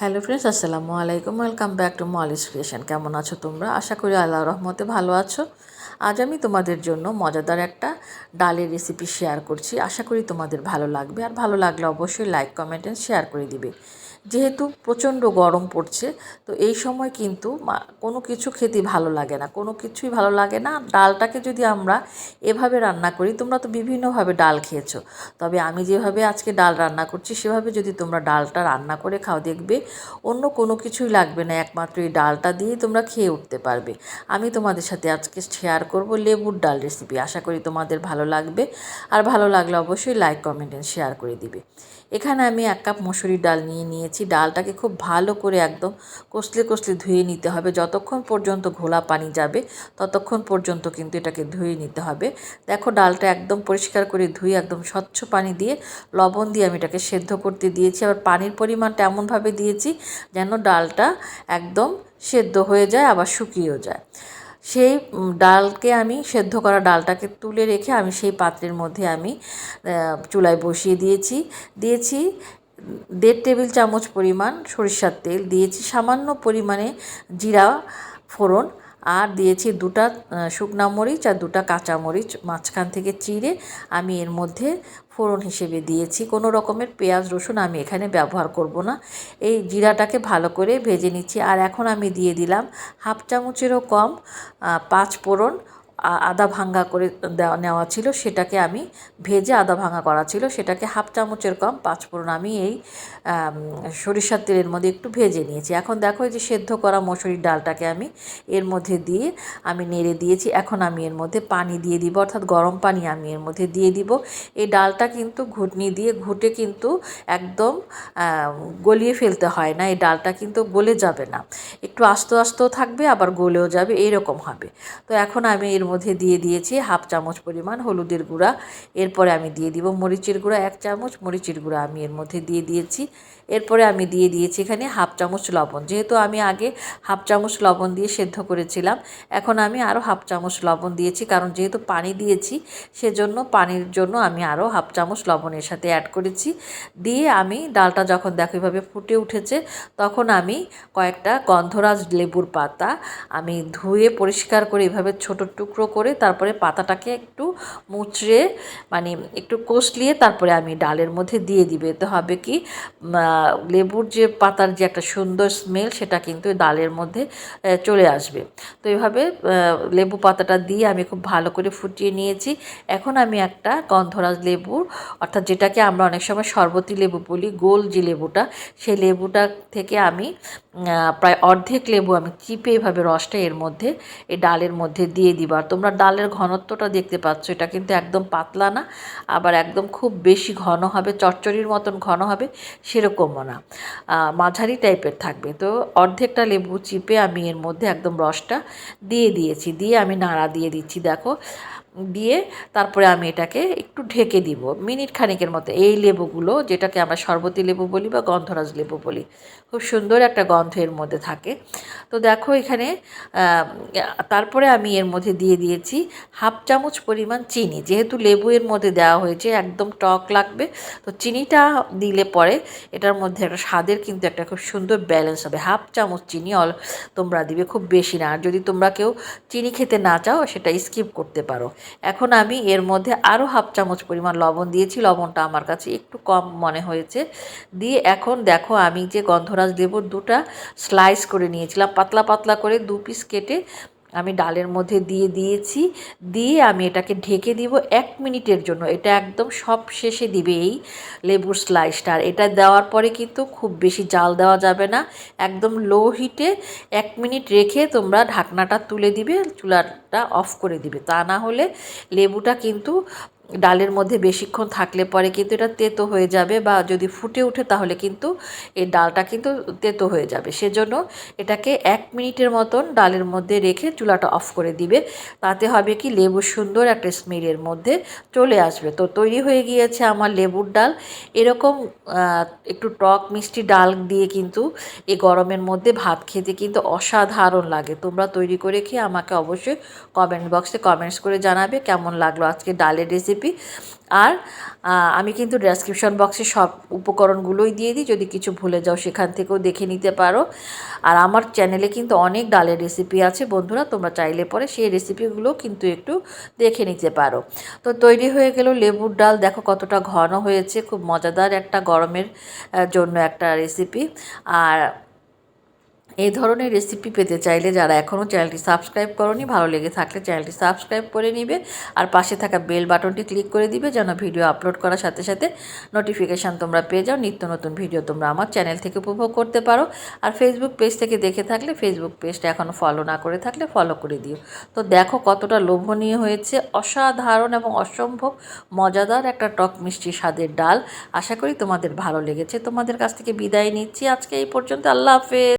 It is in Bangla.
হ্যালো ফ্রেন্ডস আসসালামু আলাইকুম। Welcome back to Molly's creation কেমন আছো তোমরা? আশা করি আল্লাহ রহমতে ভালো আছো। আজ আমি তোমাদের জন্য মজাদার একটা ডালের রেসিপি শেয়ার করছি। আশা করি তোমাদের ভালো লাগবে। আর ভালো লাগলে অবশ্যই লাইক কমেন্ট অ্যান্ড শেয়ার করে দিবে। যেহেতু প্রচণ্ড গরম পড়ছে, তো এই সময় কিন্তু কোনো কিছু খেতে ভালো লাগে না। কোনো কিছুই ভালো লাগে না। ডালটাকে যদি আমরা এভাবে রান্না করি, তোমরা তো বিভিন্নভাবে ডাল খেয়েছো। তবে আমি যেভাবে আজকে ডাল রান্না করছি, সেভাবে যদি তোমরা ডালটা রান্না করে খাও, দেখবে অন্য কোনো কিছুই লাগবে না। একমাত্র এই ডালটা দিয়েই তোমরা খেয়ে উঠতে পারবে। আমি তোমাদের সাথে আজকে শেয়ার করব লেবুর ডাল রেসিপি আশা করি তোমাদের ভালো লাগবে। আর ভালো লাগলে অবশ্যই লাইক কমেন্ট শেয়ার করে দিবে। এখানে আমি এক কাপ মসুরির ডাল নিয়ে নিয়েছি। ডালটাকে খুব ভালো করে একদম কষলে কষলে ধুয়ে নিতে হবে। যতক্ষণ পর্যন্ত ঘোলা পানি যাবে, ততক্ষণ পর্যন্ত কিন্তু এটাকে ধুয়ে নিতে হবে। দেখো, ডালটা একদম পরিষ্কার করে ধুয়ে একদম স্বচ্ছ পানি দিয়ে লবণ দিয়ে আমি এটাকে সেদ্ধ করতে দিয়েছি। আবার পানির পরিমাণটা এমনভাবে দিয়েছি যেন ডালটা একদম সেদ্ধ হয়ে যায়, আবার শুকিয়েও যায়। সেই ডালকে আমি সেদ্ধ করা ডালটাকে তুলে রেখে আমি সেই পাত্রের মধ্যে আমি চুলায় বসিয়ে দিয়েছি। দিয়েছি দেড় টেবিল চামচ পরিমাণ সরিষার তেল, দিয়েছি সামান্য পরিমাণে জিরা ফোড়ন আর দিয়েছি দুটা শুকনা মরিচ আর দুটা কাঁচা মরিচ মাঝখান থেকে চিড়ে আমি এর মধ্যে ফোড়ন হিসেবে দিয়েছি। কোনো রকমের পেঁয়াজ, রসুন আমি এখানে ব্যবহার করব না। এই জিরাটাকে ভালো করে ভেজে নিচ্ছি। আর এখন আমি দিয়ে দিলাম হাফ চামচেরও কম পাঁচ ফোড়ন আদা ভাঙ্গা করে দেওয়া, নেওয়া ছিল, সেটাকে আমি ভেজে আদা ভাঙ্গা করা ছিল। সেটাকে হাফ চামচের কম পাঁচ ফোড়ন আমি এই সরিষার তেলের মধ্যে একটু ভেজে নিয়েছি। এখন দেখো যে সেদ্ধ করা মসুরির ডালটাকে আমি এর মধ্যে দিয়ে আমি নেড়ে দিয়েছি। এখন আমি এর মধ্যে পানি দিয়ে দিব, অর্থাৎ গরম পানি আমি এর মধ্যে দিয়ে দিব। এই ডালটা কিন্তু ঘুটনি দিয়ে, ঘুটে কিন্তু একদম গলিয়ে ফেলতে হয় না। এই ডালটা কিন্তু গলে যাবে না। একটু আস্ত আস্তেও থাকবে, আবার গলেও যাবে, এইরকম হবে। তো এখন আমি এর মধ্যে দিয়ে দিয়েছি হাফ চামচ পরিমাণ হলুদের গুঁড়া। এরপরে আমি দিয়ে দিব মরিচের গুঁড়া, এক চামচ মরিচের গুঁড়া আমি এর মধ্যে দিয়ে দিয়েছি। এরপরে আমি দিয়ে দিয়েছি এখানে হাফ চামচ লবণ। যেহেতু আমি আগে হাফ চামচ লবণ দিয়ে সেদ্ধ করেছিলাম, এখন আমি আরও হাফ চামচ লবণ দিয়েছি। কারণ যেহেতু পানি দিয়েছি, সেজন্য পানির জন্য আমি আরও হাফ চামচ লবণের সাথে অ্যাড করেছি। দিয়ে আমি ডালটা যখন দেখো এভাবে ফুটে উঠেছে, তখন আমি কয়েকটা গন্ধরাজ লেবুর পাতা আমি ধুয়ে পরিষ্কার করে এভাবে ছোটো টুকরো করে তারপরে পাতাটাকে একটু মুচড়ে মানে একটু কষলিয়ে তারপরে আমি ডালের মধ্যে দিয়ে দিবে। এতে হবে কি লেবুর যে পাতার যে একটা সুন্দর স্মেল সেটা কিন্তু ডালের মধ্যে চলে আসবে। তো এইভাবে লেবু পাতাটা দিয়ে আমি খুব ভালো করে ফুটিয়ে নিয়েছি। এখন আমি একটা গন্ধরাজ লেবু, অর্থাৎ যেটাকে আমরা অনেক সময় শরবতি লেবু বলি গোল যে লেবুটা, সেই লেবুটা থেকে আমি প্রায় অর্ধেক লেবু আমি চিপে এভাবে রসটা এর মধ্যে, এই ডালের মধ্যে দিয়ে দিব। আর তোমরা ডালের ঘনত্বটা দেখতে পাচ্ছ, এটা কিন্তু একদম পাতলা না, আবার একদম খুব বেশি ঘন হবে, চচ্চড়ির মতন ঘন হবে, সেরকমও না। মাঝারি টাইপের থাকবে। তো অর্ধেকটা লেবু চিপে আমি এর মধ্যে একদম রসটা দিয়ে দিয়েছি, দিয়ে আমি নাড়া দিয়ে দিচ্ছি, দেখো। দিয়ে তারপরে আমি এটাকে একটু ঢেকে দিব। মিনিট খানিকের মতো। এই লেবুগুলো, যেটাকে আমরা শরবতি লেবু বলি বা গন্ধরাজ লেবু বলি, খুব সুন্দর একটা গন্ধ এর মধ্যে থাকে। তো দেখো এখানে তারপরে আমি এর মধ্যে দিয়ে দিয়েছি হাফ চামচ পরিমাণ চিনি। যেহেতু লেবু এর মধ্যে দেওয়া হয়েছে, একদম টক লাগবে। তো চিনিটা দিলে পরে এটার মধ্যে একটা স্বাদের কিন্তু একটা খুব সুন্দর ব্যালেন্স হবে। হাফ চামচ চিনি অল তোমরা দিবে খুব বেশি না। আর যদি তোমরা কেউ চিনি খেতে না চাও, সেটা স্কিপ করতে পারো। এখন আমি এর মধ্যে আরও হাফ চামচ পরিমাণ লবণ দিয়েছি, লবণটা আমার কাছে একটু কম মনে হয়েছে। দিয়ে এখন দেখো আমি যে গন্ধরাজ লেবুর দুটা স্লাইস করে নিয়েছিলাম, পাতলা পাতলা করে দু পিস কেটে আমি ডালের মধ্যে দিয়ে দিয়েছি, দিয়ে আমি এটাকে ঢেকে দিব এক মিনিটের জন্য। এটা একদম সব শেষে দিবে এই লেবুর স্লাইসটা আর এটা দেওয়ার পরে কিন্তু খুব বেশি জাল দেওয়া যাবে না। একদম লো হিটে এক মিনিট রেখে তোমরা ঢাকনাটা তুলে দিবে, চুলাটা অফ করে দিবে। তা না হলে লেবুটা কিন্তু ডালের মধ্যে বেশিক্ষণ থাকলে পরে কিন্তু এটা তেতো হয়ে যাবে বা যদি ফুটে ওঠে তাহলে কিন্তু এই ডালটা কিন্তু তেতো হয়ে যাবে। সেজন্য এটাকে এক মিনিটের মতন ডালের মধ্যে রেখে চুলাটা অফ করে দিবে। তাতে হবে কি লেবু সুন্দর একটা স্মেলের মধ্যে চলে আসবে। তো তৈরি হয়ে গিয়েছে আমার লেবুর ডাল। এরকম একটু টক মিষ্টি ডাল দিয়ে কিন্তু এই গরমের মধ্যে ভাত খেতে কিন্তু অসাধারণ লাগে। তোমরা তৈরি করে খেয়ে আমাকে অবশ্যই কমেন্ট বক্সে কমেন্টস করে জানাবে কেমন লাগল আজকে ডালের রেসিপি রেসিপি আর আমি কিন্তু ডেসক্রিপশন বক্সে সব উপকরণগুলোই দিয়ে দিই, যদি কিছু ভুলে যাও সেখান থেকেও দেখে নিতে পারো। আর আমার চ্যানেলে কিন্তু অনেক ডালের রেসিপি আছে বন্ধুরা, তোমরা চাইলে পরে সেই রেসিপিগুলো কিন্তু একটু দেখে নিতে পারো। তো তৈরি হয়ে গেল লেবুর ডাল, দেখো কতটা ঘন হয়েছে, খুব মজাদার একটা গরমের জন্য একটা রেসিপি আর এই ধরনের রেসিপি পেতে চাইলে যারা এখনও চ্যানেলটি সাবস্ক্রাইব করনি, ভালো লেগে থাকলে চ্যানেলটি সাবস্ক্রাইব করে নিবে আর পাশে থাকা বেল বাটনটি ক্লিক করে দিবে যেন ভিডিও আপলোড করার সাথে সাথে নোটিফিকেশান তোমরা পেয়ে যাও। নিত্য নতুন ভিডিও তোমরা আমার চ্যানেল থেকে উপভোগ করতে পারো। আর ফেসবুক পেজ থেকে দেখে থাকলে ফেসবুক পেজটা এখনও ফলো না করে থাকলে ফলো করে দিও। তো দেখো কতটা লোভনীয় হয়েছে। অসাধারণ এবং অসম্ভব মজাদার একটা টক মিষ্টি স্বাদের ডাল। আশা করি তোমাদের ভালো লেগেছে। তোমাদের কাছ থেকে বিদায় নিচ্ছি। আজকে এই পর্যন্ত। আল্লাহ হাফেজ।